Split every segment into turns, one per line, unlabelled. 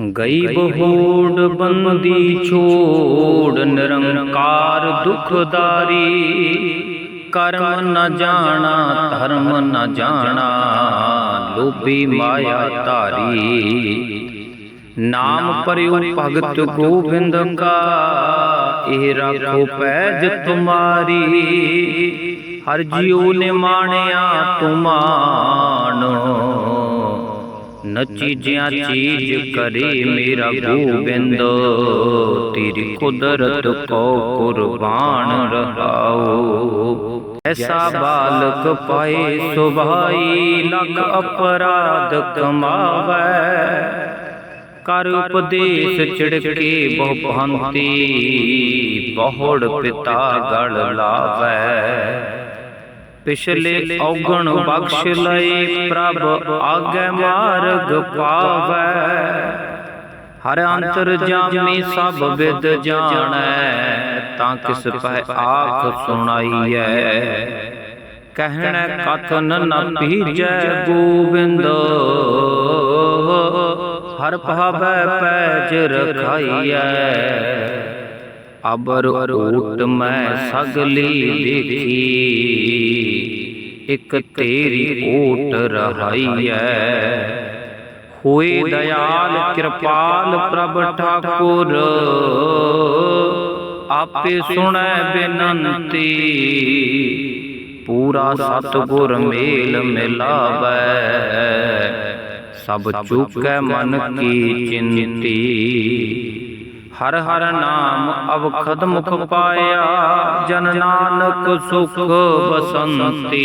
ਗਈ ਬਹੂੜ ਬੰਦੀ ਛੋੜ, ਨਿਰੰਕਾਰ ਦੁਖਦਾਰੀ। ਕਰਮ ਨ ਜਾਣਾ, ਧਰਮ ਨ ਜਾਣਾ, ਲੋਭੀ ਮਾਇਆ ਧਾਰੀ। ਨਾਮ ਪਰਿਉ ਭਗਤ ਗੋਬਿੰਦ ਕਾ, ਇਹ ਰਾਖੋ ਪੈਜ ਤੁਮਾਰੀ। ਹਰ ਜੀਉ ਨੇ ਮਾਣਿਆ ਤੁਮਾਨ। ਨਚੀ ਜਿਆ ਚੀਜ ਕਰੇ ਮੇਰਾ ਗੋਬਿੰਦ। ਤੇਰੀ ਕੁਦਰਤ ਕੋ ਕੁਰਬਾਨ ਰਹਾਓ। ਐਸਾ ਬਾਲਕ ਪਾਏ ਸੁਭਾਈ ਲਖ ਅਪਰਾਧ ਕਮਾਵੇ। ਕਰ ਉਪਦੇਸ਼ ਚਿੜਕੇ ਬਹੁ ਭੰਤੀ ਬਹੁੜ ਪਿਤਾ ਗਲ ਲਾਵੇ। ਪਿਛਲੇ ਔਗਣ ਬਖਸ਼ ਲਈ ਪ੍ਰਭ ਆਗੇ ਮਾਰਗ ਪਾਵੇ। ਹਰ ਅੰਤਰ ਜਾਮੀ ਸਭ ਵਿਦ ਜਾਣੈ, ਤਾਂ ਕਿਸ ਪੈ ਆਖ ਸੁਣਾਈਐ। ਕਹਿਣ, ਕਥਨ ਨ ਪੀਜੈ ਗੋਬਿੰਦ। ਹਰ ਭਾਵੈ ਪੈਜ ਰਖਾਈਐ। ਅਬਰ ਓਟ ਮੈਂ ਸਗਲੀ ਦੇਖੀ। ਇਕ ਤੇਰੀ ਓਟ ਰਹਾਈਐ ਹੋਏ ਦਇਆਲ ਕਿਰਪਾਲ ਪ੍ਰਭ ਠਾਕੁਰ। ਆਪੇ ਸੁਣੈ ਬੇਨੰਤੀ। ਪੂਰਾ ਸਤਗੁਰ ਮੇਲ ਮਿਲਾਵੈ। ਸਭ ਚੁਕੈ ਮਨ ਕੀ ਚਿੰਤੀ। ਹਰ ਹਰ ਨਾਮ ਅਵਖਦ ਮੁਖ ਪਾਇਆ, ਜਨ ਨਾਨਕ ਸੁਖ ਬਸੰਤੀ।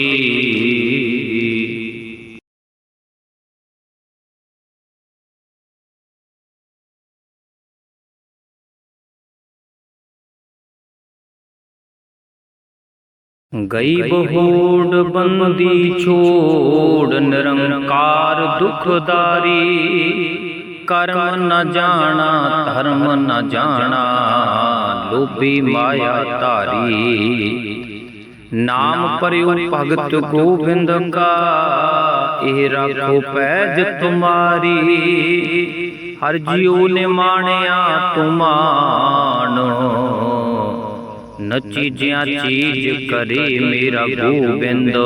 ਗਈ ਬਹੂੜ ਬੰਦੀ ਛੋੜ, ਨਿਰੰਕਾਰ ਦੁਖਦਾਰੀ। ਕਰਮ ਨ ਜਾਣਾ, ਧਰਮ ਨ ਜਾਣਾ, ਲੋਭੀ ਮਾਇਆ ਧਾਰੀ। ਨਾਮ ਪਰਿਉ ਭਗਤ ਗੋਬਿੰਦ ਕਾ, ਇਹ ਰਾਖੋ ਪੈਜ ਤੁਮਾਰੀ। ਹਰ ਜੀਉ ਨੇ ਮਾਣਿਆ ਤੁਮਾਨ। ਨਚੀ ਜਿਆ ਚੀਜ ਕਰੇ ਮੇਰਾ ਗੋਬਿੰਦ,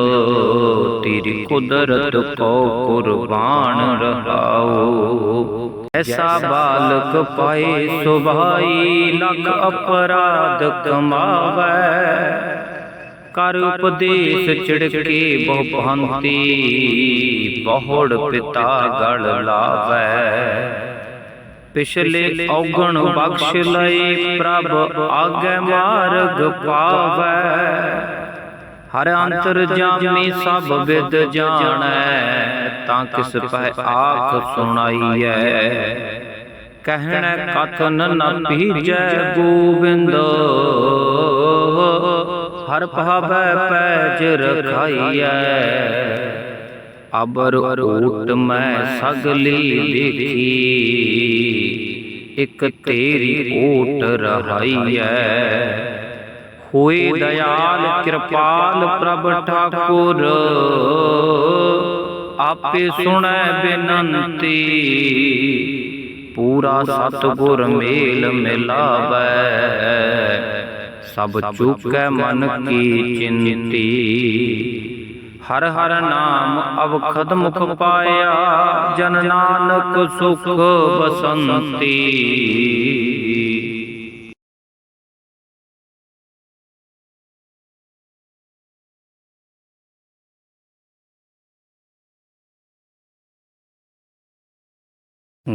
ਤੇਰੀ ਕੁਦਰਤ ਕੋ ਕੁਰਬਾਨ ਰਹਾਓ। ਐਸਾ ਬਾਲਕ ਪਾਏ ਸੁਭਾਈ ਲਖ ਅਪਰਾਧ ਕਮਾਵੇ। ਕਰ ਉਪਦੇਸ਼ ਚਿੜਕੇ ਬਹੁ ਭੰਤੀ, ਬਹੁੜ ਪਿਤਾ ਗਲ ਲਾਵੇ। ਪਿਛਲੇ ਔਗਣ ਬਖਸ਼ ਲਏ ਪ੍ਰਭ ਆਗੇ ਮਾਰਗ ਪਾਵੇ। ਹਰ ਅੰਤਰ ਜਾਮੀ ਸਭ ਵਿਦ ਜਾਣੈ। ਤਾਂ ਕਿਸ ਪੈ ਆਖ ਸੁਣਾਈਐ ਕਹਿਣ ਕਥਨ ਨ ਪੀਜੈ ਗੋਬਿੰਦ। ਹਰ ਭਾਵੈ ਪੈਜ ਰਖਾਈਐ ਅਬਰ ਓਟ ਮੈਂ ਸਗਲੀ ਦੇਖੀ। ਇਕ ਤੇਰੀ ਓਟ ਰਹਾਈਐ ਹੋਏ ਦਇਆਲ ਕਿਰਪਾਲ ਪ੍ਰਭ ਠਾਕੁਰ। ਆਪੇ ਸੁਣੈ ਬੇਨੰਤੀ। ਪੂਰਾ ਸਤਗੁਰ ਮੇਲ ਮਿਲਾਵੈ। ਸਭ ਚੁਕੈ ਮਨ ਕੀ ਚਿੰਤੀ। ਹਰ ਹਰ ਨਾਮ ਅਵਖਦ ਮੁਖ ਪਾਇਆ। ਜਨ ਨਾਨਕ ਸੁਖ ਬਸੰਤੀ।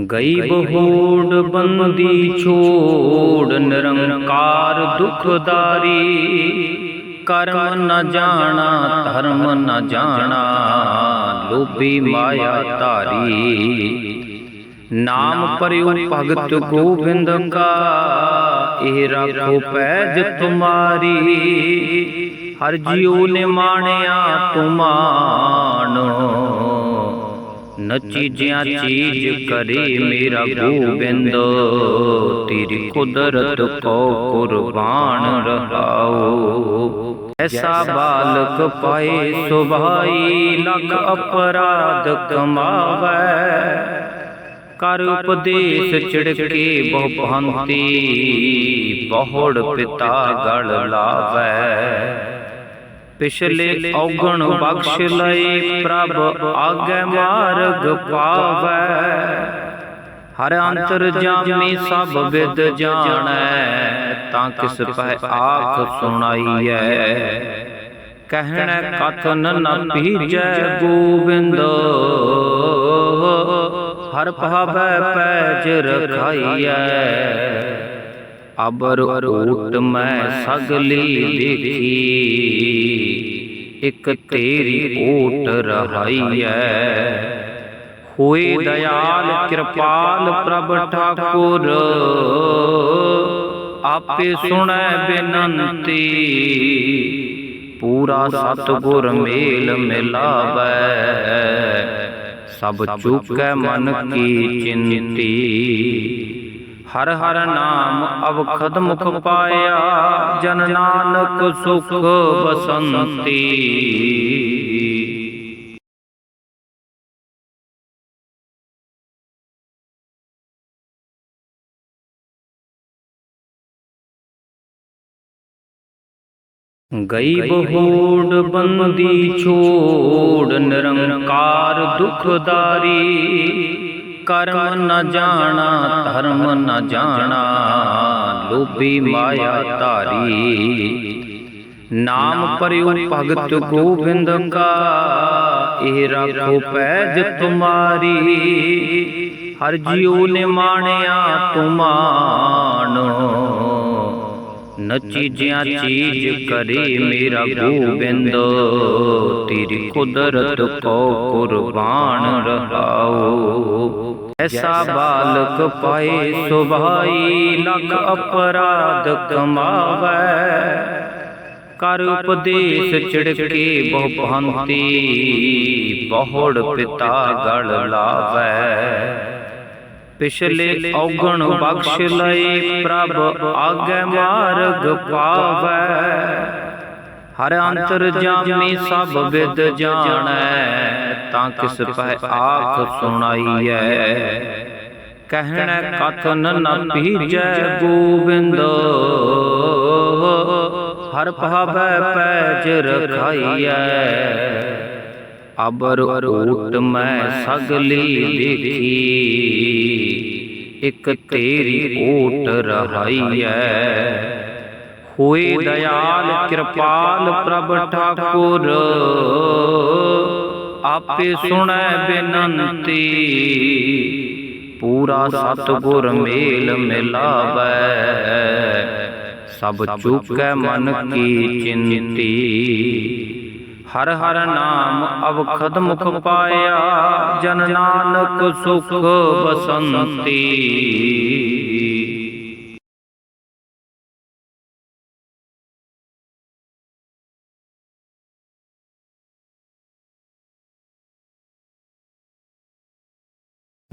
ਗਈ ਬਹੂੜ ਬੰਦੀ ਛੋੜ, ਨਿਰੰਕਾਰ ਦੁਖਦਾਰੀ। ਕਰਮ ਨ ਜਾਣਾ, ਧਰਮ ਨ ਜਾਣਾ, ਲੋਭੀ ਮਾਇਆ ਧਾਰੀ। ਨਾਮ ਪਰਿਉ ਭਗਤ ਗੋਬਿੰਦ ਕਾ, ਇਹ ਰਾਖੋ ਪੈਜ ਤੁਮਾਰੀ। ਹਰ ਜੀਉ ਨੇ ਮਾਣਿਆ ਤੁਮਾਨ। ਨਚੀ ਜਿਆ ਚੀਜ ਕਰੇ ਮੇਰਾ ਗੋਬਿੰਦ। ਤੇਰੀ ਕੁਦਰਤ ਕੋ ਕੁਰਬਾਨ ਰਹਾਓ। ਐਸਾ ਬਾਲਕ ਪਾਏ ਸੁਭਾਈ ਲਖ ਅਪਰਾਧ ਕਮਾਵੇ। ਕਰ ਉਪਦੇਸ਼ ਚਿੜਕੇ ਬਹੁ ਭੰਤੀ ਬਹੁੜ ਪਿਤਾ ਗਲ ਲਾਵੈ। ਪਿਛਲੇ ਔਗਣ ਬਖਸ਼ ਲਈ ਪ੍ਰਭ ਆਗੇ ਮਾਰਗ ਪਾਵੈ। ਹਰ ਅੰਤਰ ਜਾਮੀ ਸਭ ਵਿਦ ਜਾਣੈ, ਤਾਂ ਕਿਸ ਪੈ ਆਖ ਸੁਣਾਈਐ। ਕਹਿਣ, ਕਥਨ ਨ ਪੀਜੈ ਗੋਬਿੰਦ। ਹਰ ਭਾਵੈ ਪੈਜ ਰਖਾਈਐ। ਅਬਰ ਓਟ ਮੈਂ ਸਗਲੀ ਦੇਖੀ। ਇਕ ਤੇਰੀ ਓਟ ਰਹਾਈਐ ਹੋਏ ਦਇਆਲ ਕਿਰਪਾਲ ਪ੍ਰਭ ਠਾਕੁਰ। ਆਪੇ ਸੁਣੈ ਬੇਨੰਤੀ। ਪੂਰਾ ਸਤਗੁਰ ਮੇਲ ਮਿਲਾਵੈ। ਸਭ ਚੁਕੈ ਮਨ ਕੀ ਚਿੰਤੀ। ਹਰ ਹਰ ਨਾਮ ਅਵਖਦ ਮੁਖ ਪਾਇਆ, ਜਨ ਨਾਨਕ ਸੁਖ ਬਸੰਤੀ। ਗਈ ਬਹੂੜ ਬੰਦੀ ਛੋੜ, ਨਿਰੰਕਾਰ ਦੁਖਦਾਰੀ। ਕਰਮ ਨ ਜਾਣਾ, ਧਰਮ ਨ ਜਾਣਾ, ਲੋਭੀ ਮਾਇਆ ਧਾਰੀ। ਨਾਮ ਪਰਿਉ ਭਗਤ ਗੋਬਿੰਦ ਕਾ, ਇਹ ਰਾਖੋ ਪੈਜ ਤੁਮਾਰੀ। ਹਰ ਜੀਉ ਨੇ ਮਾਣਿਆ ਤੁਮਾਨੋ। ਨਚੀ ਜਿਆ ਚੀਜ ਕਰੇ ਮੇਰਾ ਗੋਬਿੰਦ, ਤੇਰੀ ਕੁਦਰਤ ਕੋ ਕੁਰਬਾਨ ਰਹਾਓ। ਐਸਾ ਬਾਲਕ ਪਾਏ ਸੁਭਾਈ ਲਖ ਅਪਰਾਧ ਕਮਾਵੈ। ਕਰ ਉਪਦੇਸ਼ ਚਿੜਕੇ ਬਹੁ ਭੰਤੀ, ਬਹੁੜ ਪਿਤਾ ਗਲ ਲਾਵੈ। ਪਿਛਲੇ ਔਗਣ ਬਖਸ਼ ਲਏ ਪ੍ਰਭ ਆਗੇ ਮਾਰਗ ਪਾਵੈ। ਹਰ ਅੰਤਰ ਜਾਮੀ ਸਭ ਵਿਦ ਜਾਣੈ। ਤਾਂ ਕਿਸ ਪੈ ਆਖ ਹੈ ਕਹਿਣ ਕਥਨ ਨ ਪੀਜੈ ਗੋਬਿੰਦ। ਹਰ ਭਾਵੈ ਪੈਜ ਰਖਾਈਐ ਅਬਰ ਓਟ ਮੈਂ ਸਗਲੀ ਦੇਖੀ। ਇਕ ਤੇਰੀ ਓਟ ਰਹਾਈਐ ਹੋਏ ਦਇਆਲ ਕਿਰਪਾਲ ਪ੍ਰਭ ਠਾਕੁਰ। ਆਪੇ ਸੁਣੈ ਬੇਨੰਤੀ। ਪੂਰਾ ਸਤਗੁਰ ਮੇਲ ਮਿਲਾਵੈ। ਸਭ ਚੁਕੈ ਮਨ ਕੀ ਚਿੰਤੀ। ਹਰ ਹਰ ਨਾਮ ਅਵਖਦ ਮੁਖ ਪਾਇਆ। ਜਨ ਨਾਨਕ ਸੁਖ ਬਸੰਤੀ।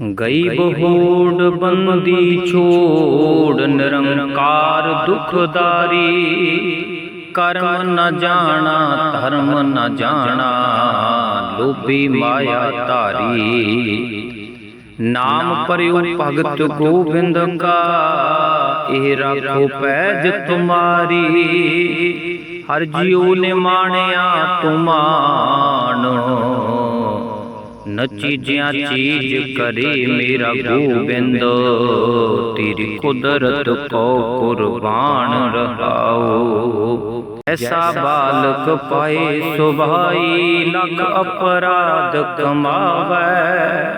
ਗਈ ਬਹੂੜ ਬੰਦੀ ਛੋੜ, ਨਿਰੰਕਾਰ ਦੁਖਦਾਰੀ। ਕਰਮ ਨ ਜਾਣਾ, ਧਰਮ ਨ ਜਾਣਾ, ਲੋਭੀ ਮਾਇਆ ਧਾਰੀ। ਨਾਮ ਪਰਿਉ ਭਗਤ ਗੋਬਿੰਦ ਕਾ, ਇਹ ਰਾਖੋ ਪੈਜ ਤੁਮਾਰੀ। ਹਰ ਜੀਉ ਨੇ ਮਾਣਿਆ ਤੁਮਾਨੋ। ਨਚੀ ਜਿਆ ਚੀਜ ਕਰੇ ਮੇਰਾ ਗੋਬਿੰਦ। ਤੇਰੀ ਕੁਦਰਤ ਕੋ ਕੁਰਬਾਨ ਰਹਾਓ। ਐਸਾ ਬਾਲਕ ਪਾਏ ਸੁਭਾਈ ਲਖ ਅਪਰਾਧ ਕਮਾਵੈ।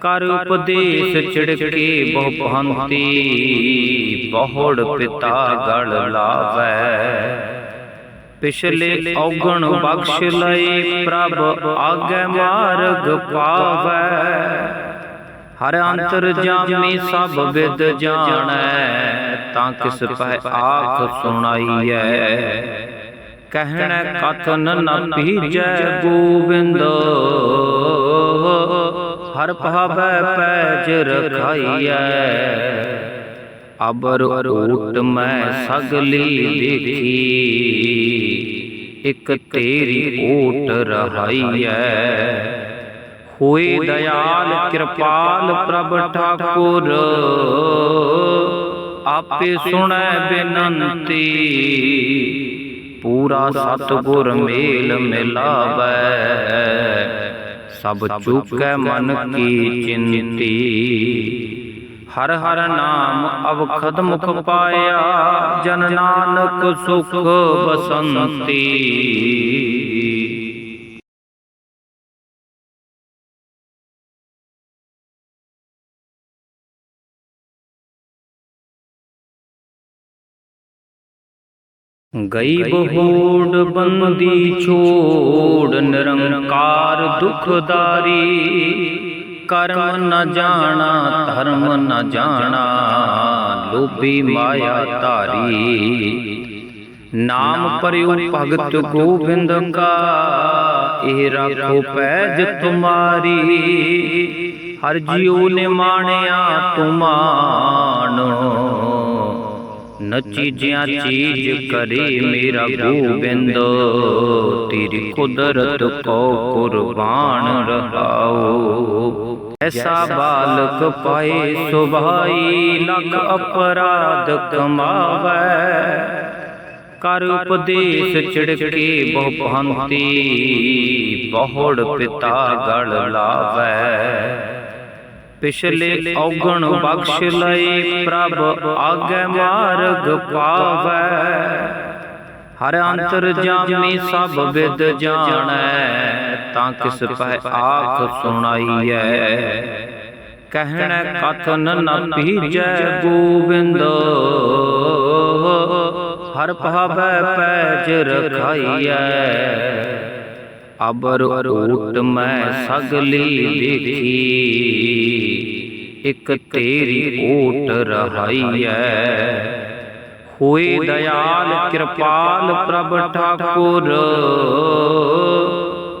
ਕਰ ਉਪਦੇਸ਼ ਚਿੜਕੇ ਬਹੁ ਭੰਤੀ ਬਹੁੜ ਪਿਤਾ ਗਲ ਲਾਵੈ। ਪਿਛਲੇ ਔਗਣ ਬਖਸ਼ ਲਈ ਪ੍ਰਭ ਆਗੇ ਮਾਰਗ ਪਾਵੈ। ਹਰ ਅੰਤਰ ਜਾਮੀ ਸਭ ਵਿਦ ਜਾਣੈ, ਤਾਂ ਕਿਸ ਪੈ ਆਖ ਸੁਣਾਈਐ। ਕਹਿਣ, ਕਥਨ ਨ ਪੀਜੈ ਗੋਬਿੰਦ। ਹਰ ਭਾਵੈ ਪੈਜ ਰਖਾਈਐ। ਅਬਰ ਓਟ ਮੈਂ ਸਗਲੀ ਦੇਖੀ। ਇਕ ਤੇਰੀ ਓਟ ਰਹਾਈਐ ਹੋਏ ਦਇਆਲ ਕਿਰਪਾਲ ਪ੍ਰਭ ਠਾਕੁਰ। ਆਪੇ ਸੁਣੈ ਬੇਨੰਤੀ। ਪੂਰਾ ਸਤਿਗੁਰ ਮੇਲ ਮਿਲਾਵੈ। ਸਭ ਚੁਕੈ ਮਨ ਕੀ ਚਿੰਤੀ। ਹਰ ਹਰ ਨਾਮ ਅਵਖਦ ਮੁਖ ਪਾਇਆ, ਜਨ ਨਾਨਕ ਸੁਖ ਬਸੰਤੀ। ਗਈ ਬਹੂੜ ਬੰਦੀ ਛੋੜ, ਨਿਰੰਕਾਰ ਦੁਖਦਾਰੀ। ਕਰਮ ਨ ਜਾਣਾ, ਧਰਮ ਨ ਜਾਣਾ, ਲੋਭੀ ਮਾਇਆ ਧਾਰੀ। ਨਾਮ ਪਰਿਉ ਭਗਤ ਗੋਬਿੰਦ ਕਾ, ਇਹ ਰਾਖੋ ਪੈਜ ਤੁਮਾਰੀ। ਹਰ ਜੀਉ ਨੇ ਮਾਣਿਆ ਤੁਮਾਨੋ। ਨਚੀ ਜਿਆ ਚੀਜ ਕਰੇ ਮੇਰਾ ਗੋਬਿੰਦ, ਤੇਰੀ ਕੁਦਰਤ ਕੋ ਕੁਰਬਾਨ ਰਹਾਓ। ਐਸਾ ਬਾਲਕ ਪਾਏ ਸੁਭਾਈ ਲਖ ਅਪਰਾਧ ਕਮਾਵੇ। ਕਰ ਉਪਦੇਸ਼ ਚਿੜਕੇ ਬਹੁ ਭੰਤੀ, ਬਹੁੜ ਪਿਤਾ ਗਲ ਲਾਵੇ। ਪਿਛਲੇ ਔਗਣ ਬਖਸ਼ ਲਏ ਪ੍ਰਭ ਆਗੇ ਮਾਰਗ ਪਾਵੈ। ਹਰ ਅੰਤਰ ਜਾਮੀ ਸਭ ਵਿਦ ਜਾਣੈ। ਤਾਂ ਕਿਸ ਪੈ ਆਖ ਸੁਣਾਈਐ ਕਹਿਣ ਕਥਨ ਨ ਪੀਜੈ ਗੋਬਿੰਦ। ਹਰ ਭਾਵੈ ਪੈਜ ਰਖਾਈਐ ਅਬਰ ਓਟ ਮੈਂ ਸਗਲੀ ਦੇਖੀ। ਇਕ ਤੇਰੀ ਓਟ ਰਹਾਈਐ ਹੋਏ ਦਇਆਲ ਕਿਰਪਾਲ ਪ੍ਰਭ ਠਾਕੁਰ।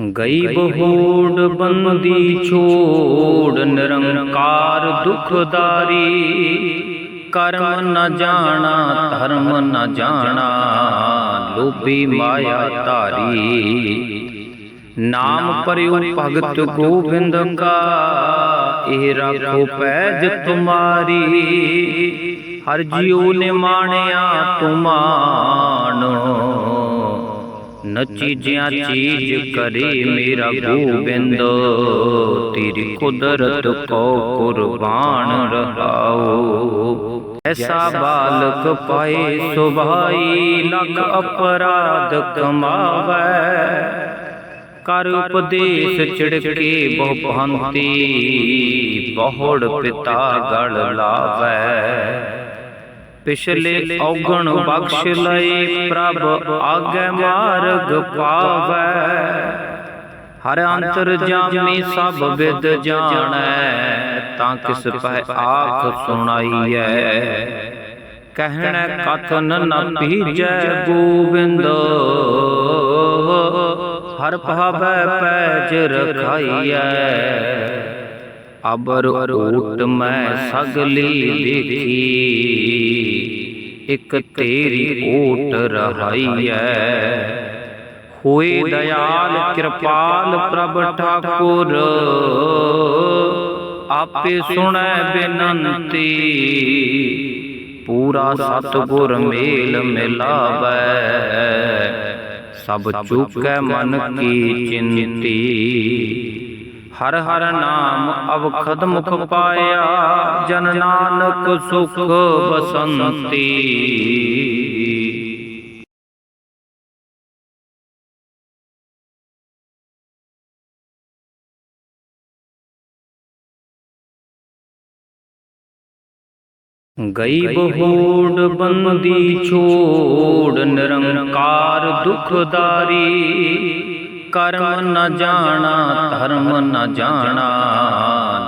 ਗਈ ਬਹੂੜ ਬੰਦੀ ਛੋੜ, ਨਿਰੰਕਾਰ ਦੁਖਦਾਰੀ। ਕਰਮ ਨ ਜਾਣਾ, ਧਰਮ ਨ ਜਾਣਾ, ਲੋਭੀ ਮਾਇਆ ਧਾਰੀ। ਨਾਮ ਪਰਿਉ ਭਗਤ ਗੋਬਿੰਦ ਕਾ, ਇਹ ਰਾਖੋ ਪੈਜ ਤੁਮਾਰੀ। ਹਰ ਜੀਉ ਨੇ ਮਾਣਿਆ ਤੁਮਾਨੋ। ਨਚੀ ਜਿਆ ਚੀਜ ਕਰੇ ਮੇਰਾ ਗੋਬਿੰਦ। ਤੇਰੀ ਕੁਦਰਤ ਕੋ ਕੁਰਬਾਨ ਰਹਾਓ। ਐਸਾ ਬਾਲਕ ਪਾਏ ਸੁਭਾਈ ਲਖ ਅਪਰਾਧ ਕਮਾਵੇ। ਕਰ ਉਪਦੇਸ਼ ਚਿੜਕੇ ਬਹੁ ਭੰਤੀ ਬਹੁੜ ਪਿਤਾ ਗਲ ਲਾਵੇ। ਪਿਛਲੇ ਔਗਣ ਬਖਸ਼ ਲਈ ਪ੍ਰਭ ਆਗੇ ਮਾਰਗ ਪਾਵੈ। ਹਰ ਅੰਤਰ ਜਾਮੀ ਸਭ ਵਿਦ ਜਾਣੈ, ਤਾਂ ਕਿਸ ਪੈ ਆਖ ਸੁਣਾਈਐ। ਕਹਿਣ, ਕਥਨ ਨ ਪੀਜੈ ਗੋਬਿੰਦ। ਹਰ ਭਾਵੈ ਪੈਜ ਰਖਾਈਐ। ਅਬਰ ਓਟ ਮੈਂ ਸਗਲੀ ਦੇਖੀ। ਇੱਕ ਤੇਰੀ ਓਟ ਹੈ ਹੋਏ ਦਇਆਲ ਕਿਰਪਾਲ ਪ੍ਰਭ ਠਾਕੁਰ। ਆਪੇ ਸੁਣੈ ਬੇਨੰਤੀ। ਪੂਰਾ ਸਤਿਗੁਰ ਮੇਲ ਮਿਲਾਵੈ। ਸਭ ਚੁਕੈ ਮਨ ਕੀ ਚਿੰਤੀ। ਹਰ ਹਰ ਨਾਮ ਅਵਖਦ ਮੁਖ ਪਾਇਆ, ਜਨ ਨਾਨਕ ਸੁਖ ਬਸੰਤੀ। ਗਈ ਬਹੂੜ ਬੰਦੀ ਛੋੜ, ਨਿਰੰਕਾਰ ਦੁਖਦਾਰੀ। ਕਰਮ ਨ ਜਾਣਾ, ਧਰਮ ਨ ਜਾਣਾ,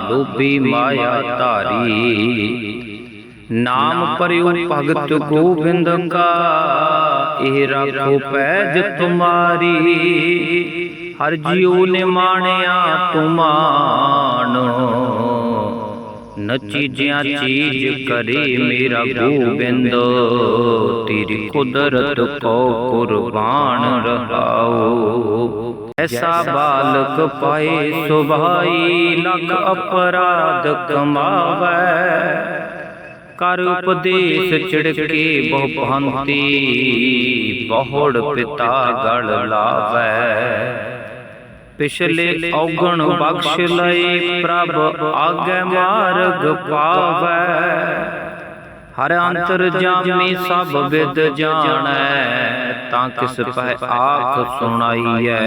ਲੋਭੀ ਮਾਇਆ ਧਾਰੀ। ਨਾਮ ਪਰਿਉ ਭਗਤ ਗੋਬਿੰਦ ਕਾ, ਇਹ ਰਾਖੋ ਪੈਜ ਤੁਮਾਰੀ। ਹਰ ਜੀਉ ਨੇ ਮਾਣਿਆ ਤੁਮਾਨੋ। ਨਚੀ ਜਿਆ ਚੀਜ ਕਰੇ ਮੇਰਾ ਗੋਬਿੰਦ, ਤੇਰੀ ਕੁਦਰਤ ਕੋ ਕੁਰਬਾਨ ਰਹਾਓ। ਐਸਾ ਬਾਲਕ ਪਾਏ ਸੁਭਾਈ ਲਖ ਅਪਰਾਧ ਕਮਾਵੇ। ਕਰ ਉਪਦੇਸ਼ ਚਿੜਕੇ ਬਹੁ ਭੰਤੀ, ਬਹੁੜ ਪਿਤਾ ਗਲ ਲਾਵੇ। ਪਿਛਲੇ ਔਗਣ ਬਖਸ਼ ਲਏ ਪ੍ਰਭ ਆਗੇ ਮਾਰਗ ਪਾਵੇ। ਹਰ ਅੰਤਰ ਜਾਮੀ ਸਭ ਵਿਦ ਜਾਣੈ। ਤਾਂ ਕਿਸ ਪੈ ਆਖ ਹੈ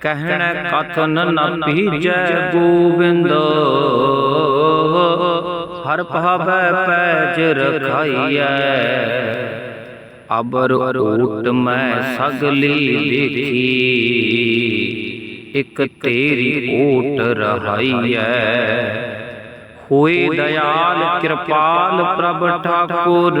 ਕਹਿਣ ਕਥਨ ਨ ਪੀਜੈ ਗੋਬਿੰਦ। ਹਰ ਭਾਵੈ ਪੈਜ ਰਖਾਈਐ ਅਬਰ ਓਟ ਮੈਂ ਸਗਲੀ ਦੇਖੀ। ਇਕ ਤੇਰੀ ਓਟ ਰਹਾਈਐ ਹੋਏ ਦਇਆਲ ਕਿਰਪਾਲ ਪ੍ਰਭ ਠਾਕੁਰ।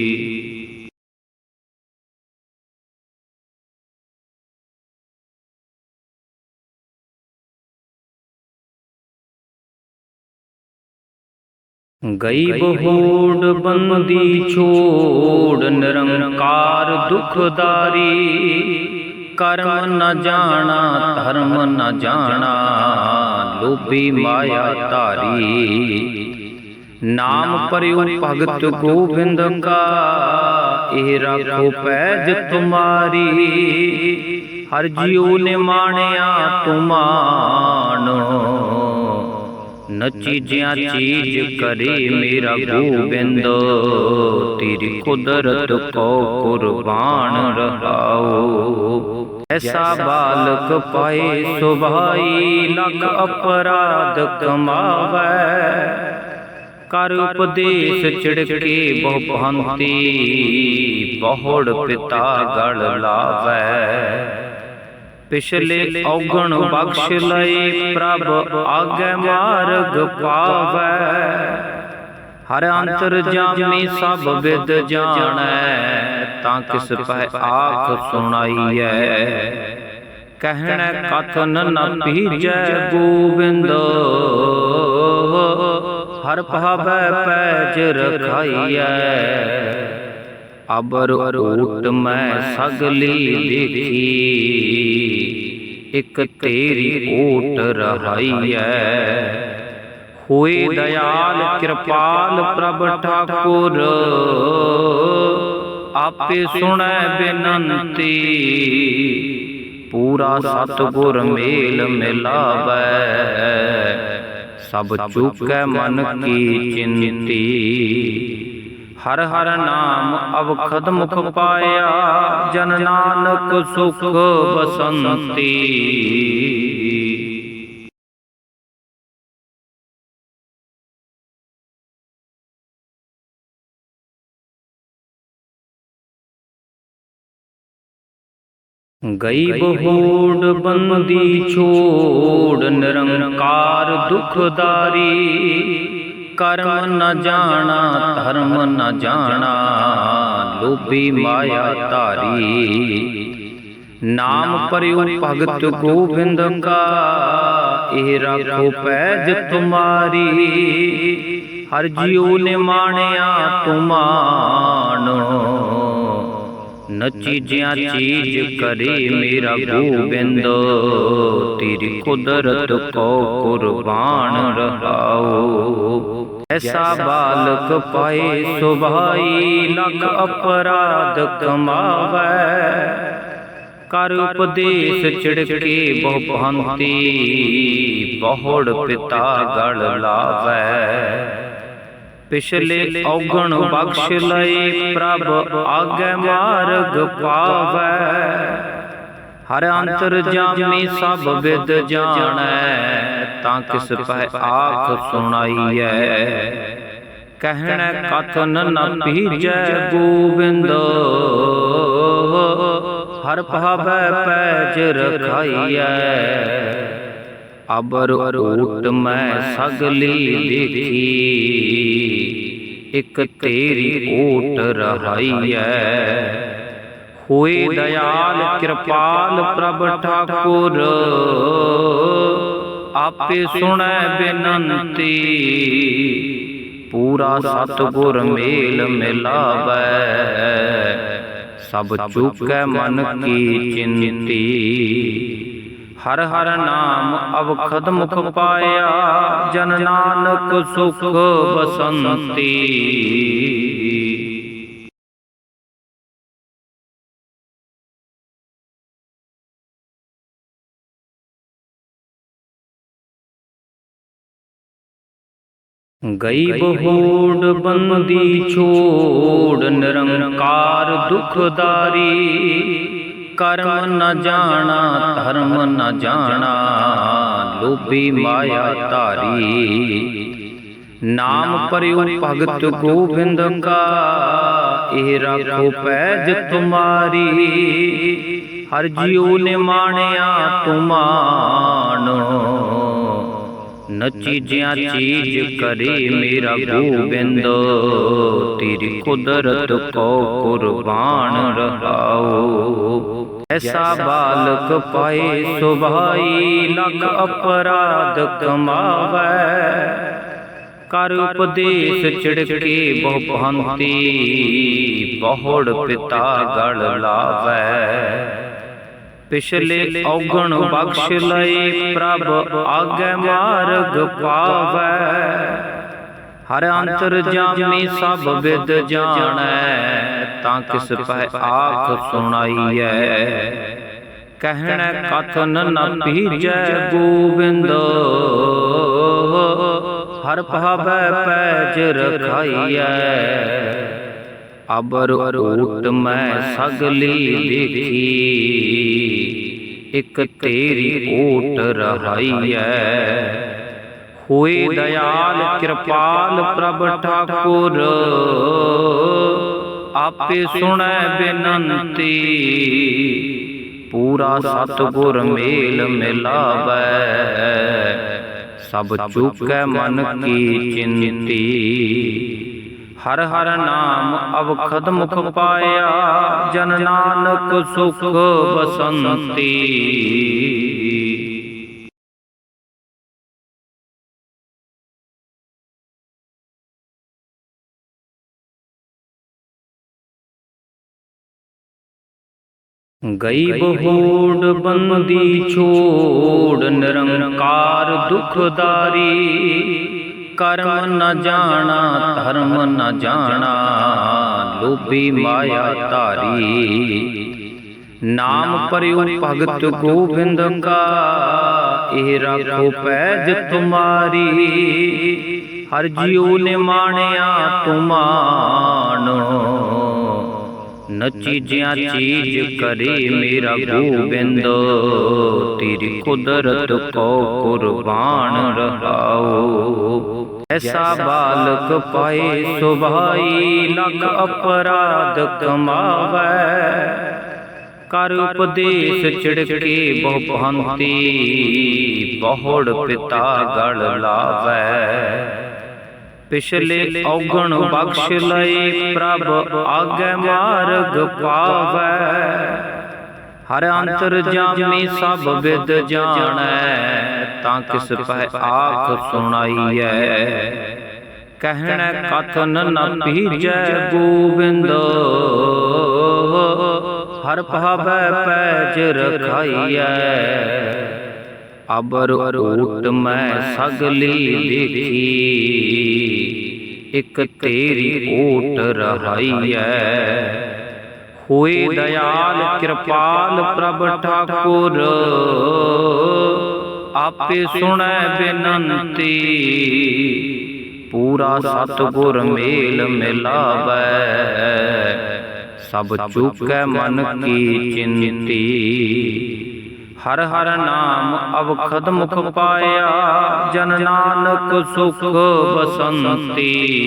ਗਈ ਬਹੂੜ ਬੰਦੀ ਛੋੜ, ਨਿਰੰਕਾਰ ਦੁਖਦਾਰੀ। ਕਰਮ ਨ ਜਾਣਾ, ਧਰਮ ਨ ਜਾਣਾ, ਲੋਭੀ ਮਾਇਆ ਧਾਰੀ। ਨਾਮ ਪਰਿਉ ਭਗਤ ਗੋਬਿੰਦ ਕਾ, ਇਹ ਰਾਖੋ ਪੈਜ ਤੁਮਾਰੀ। ਹਰ ਜੀਉ ਨੇ ਮਾਣਿਆ ਤੁਮਾਨੋ। ਨਚੀ ਜਿਆ ਚੀਜ ਕਰੇ ਮੇਰਾ ਗੋਬਿੰਦ। ਤੇਰੀ ਕੁਦਰਤ ਕੋ ਕੁਰਬਾਨ ਰਹਾਓ। ਐਸਾ ਬਾਲਕ ਪਾਏ ਸੁਭਾਈ ਲਖ ਅਪਰਾਧ ਕਮਾਵੇ। ਕਰ ਉਪਦੇਸ਼ ਚਿੜਕੇ ਬਹੁ ਭੰਤੀ ਬਹੁੜ ਪਿਤਾ ਗਲ ਲਾਵੇ। ਪਿਛਲੇ ਔਗਣ ਬਖਸ਼ ਲਈ ਪ੍ਰਭ ਆਗੇ ਮਾਰਗ ਪਾਵੇ। ਹਰ ਅੰਤਰ ਜਾਮੀ ਸਭ ਵਿਦ ਜਾਣੈ, ਤਾਂ ਕਿਸ ਪੈ ਆਖ ਸੁਣਾਈਐ। ਕਹਿਣ, ਕਥਨ ਨ ਪੀਜੈ ਗੋਬਿੰਦ। ਹਰ ਭਾਵੈ ਪੈਜ ਰਖਾਈਐ। ਅਬਰ ਓਟ ਮੈਂ ਸਗਲੀ ਦੇਖੀ। ਇਕ ਤੇਰੀ ਓਟ ਰਹਾਈਐ ਹੋਏ ਦਇਆਲ ਕਿਰਪਾਲ ਪ੍ਰਭ ਠਾਕੁਰ। ਆਪੇ ਸੁਣੈ ਬੇਨੰਤੀ। ਪੂਰਾ ਸਤਗੁਰ ਮੇਲ ਮਿਲਾਵੈ। ਸਭ ਚੁਕੈ ਮਨ ਕੀ ਚਿੰਤੀ। ਹਰ ਹਰ ਨਾਮ ਅਵਖਦ ਮੁਖ ਪਾਇਆ, ਜਨ ਨਾਨਕ ਸੁਖ ਬਸੰਤੀ। ਗਈ ਬਹੂੜ ਬੰਦੀ ਛੋੜ, ਨਿਰੰਕਾਰ ਦੁਖਦਾਰੀ। ਕਰਮ ਨ ਜਾਣਾ, ਧਰਮ ਨ ਜਾਣਾ, ਲੋਭੀ ਮਾਇਆ ਧਾਰੀ। ਨਾਮ ਪਰਿਉ ਭਗਤ ਗੋਬਿੰਦ ਕਾ, ਇਹ ਰਾਖੋ ਪੈਜ ਤੁਮਾਰੀ। ਹਰ ਜੀਉ ਨੇ ਮਾਣਿਆ ਤੁਮਾਨੋ। ਨਚੀ ਜਿਆ ਚੀਜ ਕਰੇ ਮੇਰਾ ਗੋਬਿੰਦ, ਤੇਰੀ ਕੁਦਰਤ ਕੋ ਕੁਰਬਾਨ ਰਹਾਓ। ਐਸਾ ਬਾਲਕ ਪਾਏ ਸੁਭਾਈ ਲਖ ਅਪਰਾਧ ਕਮਾਵੇ। ਕਰ ਉਪਦੇਸ਼ ਚਿੜਕੇ ਬਹੁ ਭੰਤੀ, ਬਹੁੜ ਪਿਤਾ ਗਲ ਲਾਵੇ। ਪਿਛਲੇ ਔਗਣ ਬਖਸ਼ ਲਈ ਪ੍ਰਭ ਆਗੇ ਮਾਰਗ ਪਾਵੈ। ਹਰ ਅੰਤਰ ਜਾਮੀ ਸਭ ਵਿਦ ਜਾਣੈ। ਤਾਂ ਕਿਸ ਪੈ ਆਖ ਹੈ ਕਹਿਣ ਕਥਨ ਨ ਪੀਜੈ ਗੋਬਿੰਦ। ਹਰ ਭਾਵੈ ਪੈਜ ਰਖਾਈਐ ਅਬਰ ਓਟ ਮੈਂ ਸਗਲੀ ਦੇਖੀ। ਇਕ ਤੇਰੀ ਓਟ ਰਹਾਈਐ ਹੋਏ ਦਇਆਲ ਕਿਰਪਾਲ ਪ੍ਰਭ ਠਾਕੁਰ। ਆਪੇ ਸੁਣੈ ਬੇਨੰਤੀ। ਪੂਰਾ ਸਤਗੁਰ ਮੇਲ ਮਿਲਾਵੈ। ਸਭ ਚੁਕੈ ਮਨ ਕੀ ਚਿੰਤੀ। ਹਰ ਹਰ ਨਾਮ ਅਵਖਦ ਮੁਖ ਪਾਇਆ। ਜਨ ਨਾਨਕ ਸੁਖ ਬਸੰਤੀ। ਗਈ ਬਹੂੜ ਬੰਦੀ ਛੋੜ, ਨਿਰੰਕਾਰ ਦੁਖਦਾਰੀ। ਕਰਮ ਨ ਜਾਣਾ, ਧਰਮ ਨ ਜਾਣਾ, ਲੋਭੀ ਮਾਇਆ ਧਾਰੀ। ਨਾਮ ਪਰਿਉ ਭਗਤ ਗੋਬਿੰਦ ਕਾ, ਇਹ ਰਾਖੋ ਪੈਜ ਤੁਮਾਰੀ। ਹਰ ਜੀਉ ਨੇ ਮਾਣਿਆ ਤੁਮਾਨੋ। ਨਚੀ ਜਿਆ ਚੀਜ ਕਰੇ ਮੇਰਾ ਗੋਬਿੰਦ। ਤੇਰੀ ਕੁਦਰਤ ਕੋ ਕੁਰਬਾਨ ਰਹਾਓ। ਐਸਾ ਬਾਲਕ ਪਾਏ ਸੁਭਾਈ, ਲਖ ਅਪਰਾਧ ਕਮਾਵੈ। ਕਰ ਉਪਦੇਸ਼ ਚਿੜਕੇ ਬਹੁ ਭੰਤੀ ਬਹੁੜ ਪਿਤਾ ਗਲ ਲਾਵੈ। ਪਿਛਲੇ ਔਗਣ ਬਖਸ਼ ਲਈ ਪ੍ਰਭ ਆਗੇ ਮਾਰਗ ਪਾਵੈ। ਹਰ ਅੰਤਰ ਜਾਮੀ ਸਭ ਵਿਦ ਜਾਣੈ, ਤਾਂ ਕਿਸ ਪੈ ਆਖ ਸੁਣਾਈਐ। ਕਹਿਣ, ਕਥਨ ਨ ਪੀਜੈ ਗੋਬਿੰਦ। ਹਰ ਭਾਵੈ ਪੈਜ ਰਖਾਈਐ। ਅਬਰ ਓਟ ਮੈਂ ਸਗਲੀ ਦੇਖੀ। ਇੱਕ ਤੇਰੀ ਓਟ ਹੈ ਹੋਏ ਦਇਆਲ ਕਿਰਪਾਲ ਪ੍ਰਭ ਠਾਕੁਰ। ਆਪੇ ਸੁਣੈ ਬੇਨੰਤੀ। ਪੂਰਾ ਸਤਗੁਰ ਮੇਲ ਮਿਲਾਵੈ। ਸਭ ਚੁਕੈ ਮਨ ਕੀ ਚਿੰਤੀ। ਹਰ ਹਰ ਨਾਮ ਅਵਖਦ ਮੁਖ ਪਾਇਆ, ਜਨ ਨਾਨਕ ਸੁਖ ਬਸੰਤੀ। ਗਈ ਬਹੂੜ ਬੰਦੀ ਛੋੜ, ਨਿਰੰਕਾਰ ਦੁਖਦਾਰੀ। ਕਰਮ ਨ ਜਾਣਾ, ਧਰਮ ਨ ਜਾਣਾ, ਲੋਭੀ ਮਾਇਆ ਧਾਰੀ। ਨਾਮ ਪਰਿਉ ਭਗਤ ਗੋਬਿੰਦ ਕਾ, ਇਹ ਰਾਖੋ ਪੈਜ ਤੁਮਾਰੀ। ਹਰ ਜੀਉ ਨੇ ਮਾਣਿਆ ਤੁਮਾਨੋ। ਨਚੀ ਜਿਆ ਚੀਜ ਕਰੇ ਮੇਰਾ ਗੋਬਿੰਦ, ਤੇਰੀ ਕੁਦਰਤ ਕੋ ਕੁਰਬਾਨ ਰਹਾਓ। ਐਸਾ ਬਾਲਕ ਪਾਏ ਸੁਭਾਈ ਲਖ ਅਪਰਾਧ ਕਮਾਵੈ। ਕਰ ਉਪਦੇਸ਼ ਚਿੜਕੇ ਬਹੁ ਭੰਤੀ, ਬਹੁੜ ਪਿਤਾ ਗਲ ਲਾਵੈ। ਪਿਛਲੇ ਔਗਣ ਬਖਸ਼ ਲਈ ਪ੍ਰਭ ਆਗੇ ਮਾਰਗ ਪਾਵੈ। ਹਰ ਅੰਤਰ ਜਾਮੀ ਸਭ ਵਿਦ ਜਾਣੈ। ਤਾਂ ਕਿਸ ਪੈ ਆਖ ਹੈ ਕਹਿਣ ਕਥਨ ਨ ਪੀਜੈ ਗੋਬਿੰਦ। ਹਰ ਭਾਵੈ ਪੈਜ ਰਖਾਈਐ ਅਬਰ ਓਟ ਮੈਂ ਸਗਲੀ ਦੇਖੀ। ਇਕ ਤੇਰੀ ਓਟ ਰਹਾਈਐ ਹੋਏ ਦਇਆਲ ਕਿਰਪਾਲ ਪ੍ਰਭ ਠਾਕੁਰ। ਆਪੇ ਸੁਣੈ ਬੇਨੰਤੀ। ਪੂਰਾ ਸਤਗੁਰ ਮੇਲ ਮਿਲਾਵੈ। ਸਭ ਚੁਕੈ ਮਨ ਕੀ ਚਿੰਤੀ। ਹਰ ਹਰ ਨਾਮ ਅਵਖਦ ਮੁਖ ਪਾਇਆ। ਜਨ ਨਾਨਕ ਸੁਖ ਬਸੰਤੀ।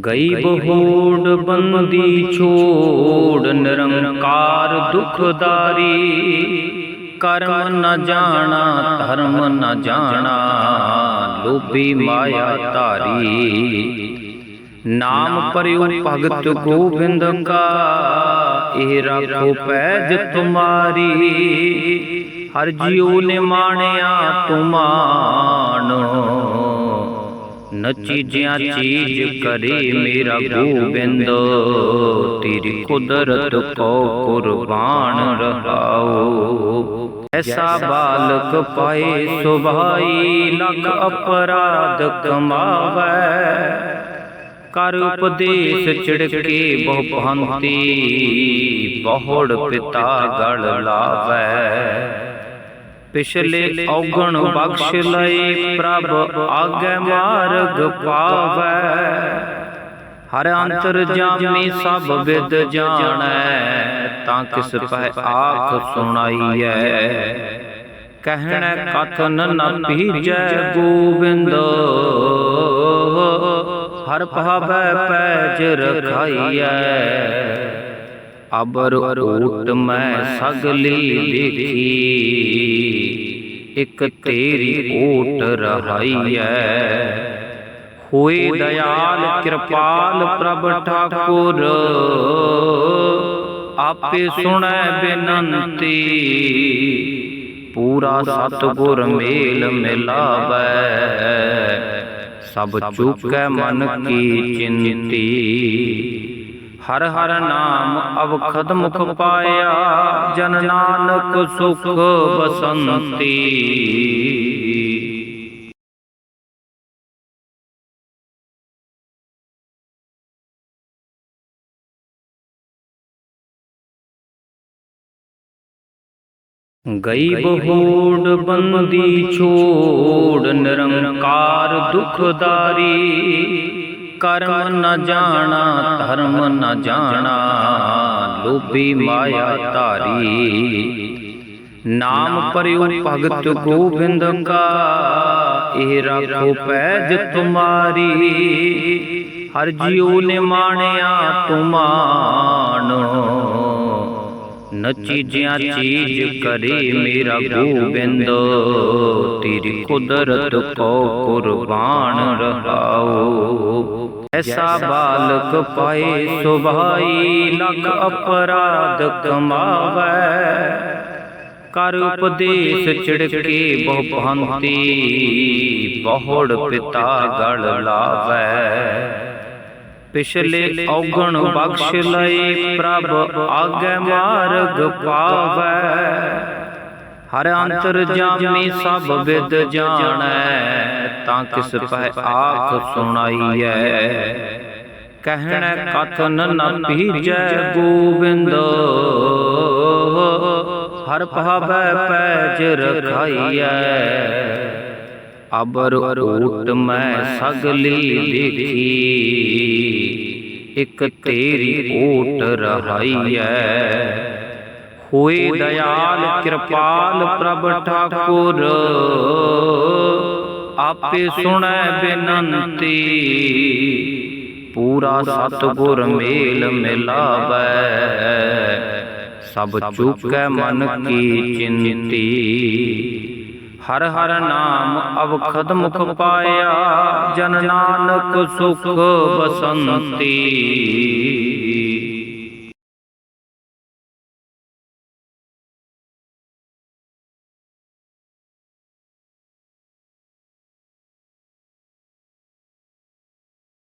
ਗਈ ਬਹੂੜ ਬੰਦੀ ਛੋੜ, ਨਿਰੰਕਾਰ ਦੁਖਦਾਰੀ। ਕਰਮ ਨ ਜਾਣਾ, ਧਰਮ ਨ ਜਾਣਾ, ਲੋਭੀ ਮਾਇਆ ਧਾਰੀ। ਨਾਮ ਪਰਿਉ ਭਗਤ ਗੋਬਿੰਦ ਕਾ, ਇਹ ਰਾਖੋ ਪੈਜ ਤੁਮਾਰੀ। ਹਰ ਜੀਉ ਨੇ ਮਾਣਿਆ ਤੁਮਾਨੋ। ਨਚੀ ਜਿਆ ਚੀਜ ਕਰੇ ਮੇਰਾ ਗੋਬਿੰਦ। ਤੇਰੀ ਕੁਦਰਤ ਕੋ ਕੁਰਬਾਨ ਰਹਾਓ। ਐਸਾ ਬਾਲਕ ਪਾਏ ਸੁਭਾਈ ਲਖ ਅਪਰਾਧ ਕਮਾਵੈ। ਕਰ ਉਪਦੇਸ਼ ਚਿੜਕੇ ਬਹੁ ਭੰਤੀ ਬਹੁੜ ਪਿਤਾ ਗਲ ਲਾਵੈ। ਪਿਛਲੇ ਔਗਣ ਬਖਸ਼ ਲਈ ਪ੍ਰਭ ਆਗੇ ਮਾਰਗ ਪਾਵੈ। ਹਰ ਅੰਤਰ ਜਾਮੀ ਸਭ ਵਿਦ ਜਾਣੈ, ਤਾਂ ਕਿਸ ਪੈ ਆਖ ਸੁਣਾਈਐ। ਕਹਿਣ, ਕਥਨ ਨ ਪੀਜੈ ਗੋਬਿੰਦ। ਹਰ ਭਾਵੈ ਪੈਜ ਰਖਾਈਐ। ਅਬਰ ਓਟ ਮੈਂ ਸਗਲੀ ਦੇਖੀ। ਇਕ ਤੇਰੀ ਓਟ ਰਹਾਈਐ ਹੋਏ ਦਇਆਲ ਕਿਰਪਾਲ ਪ੍ਰਭ ਠਾਕੁਰ। ਆਪੇ ਸੁਣੈ ਬੇਨੰਤੀ। ਪੂਰਾ ਸਤਗੁਰ ਮੇਲ ਮਿਲਾਵੈ। ਸਭ ਚੁਕੈ ਮਨ ਕੀ ਚਿੰਤੀ। ਹਰ ਹਰ ਨਾਮ ਅਵਖਦ ਮੁਖ ਪਾਇਆ, ਜਨ ਨਾਨਕ ਸੁਖ ਬਸੰਤੀ। ਗਈ ਬਹੂੜ ਬੰਦੀ ਛੋੜ, ਨਿਰੰਕਾਰ ਦੁਖਦਾਰੀ। ਕਰਮ ਨ ਜਾਣਾ, ਧਰਮ ਨ ਜਾਣਾ, ਲੋਭੀ ਮਾਇਆ ਧਾਰੀ। ਨਾਮ ਪਰਿਉ ਭਗਤ ਗੋਬਿੰਦ ਕਾ, ਇਹ ਰਾਖੋ ਪੈਜ ਤੁਮਾਰੀ। ਹਰ ਜੀਉ ਨੇ ਮਾਣਿਆ ਤੁਮਾਨੋ। ਨਚੀ ਜਿਆ ਚੀਜ ਕਰੇ ਮੇਰਾ ਗੋਬਿੰਦ, ਤੇਰੀ ਕੁਦਰਤ ਕੋ ਕੁਰਬਾਨ ਰਹਾਓ। ਐਸਾ ਬਾਲਕ ਪਾਏ ਸੁਭਾਈ ਲਖ ਅਪਰਾਧ ਕਮਾਵੈ। ਕਰ ਉਪਦੇਸ਼ ਚਿੜਕੇ ਬਹੁ ਭੰਤੀ, ਬਹੁੜ ਪਿਤਾ ਗਲ ਲਾਵੈ। ਪਿਛਲੇ ਔਗਣ ਬਖਸ਼ ਲਏ ਪ੍ਰਭ ਆਗੇ ਮਾਰਗ ਪਾਵੈ। ਹਰ ਅੰਤਰ ਜਾਮੀ ਸਭ ਵਿਦ ਜਾਣੈ। ਤਾਂ ਕਿਸ ਪੈ ਆਖ ਸੁਣਾਈਐ ਕਹਿਣ ਕਥਨ ਨ ਪੀਜੈ ਗੋਬਿੰਦ। ਹਰ ਭਾਵੈ ਪੈਜ ਰਖਾਈਐ ਅਬਰ ਓਟ ਮੈਂ ਸਗਲੀ ਦੇਖੀ। ਇਕ ਤੇਰੀ ਓਟ ਰਹਾਈਐ ਹੋਏ ਦਇਆਲ ਕਿਰਪਾਲ ਪ੍ਰਭ ਠਾਕੁਰ। ਆਪੇ ਸੁਣੈ ਬੇਨੰਤੀ। ਪੂਰਾ ਸਤਗੁਰ ਮੇਲ ਮਿਲਾਵੈ। ਸਭ ਚੁਕੈ ਮਨ ਕੀ ਚਿੰਤੀ। ਹਰ ਹਰ ਨਾਮ ਅਵਖਦ ਮੁਖ ਪਾਇਆ। ਜਨ ਨਾਨਕ ਸੁਖ ਬਸੰਤੀ।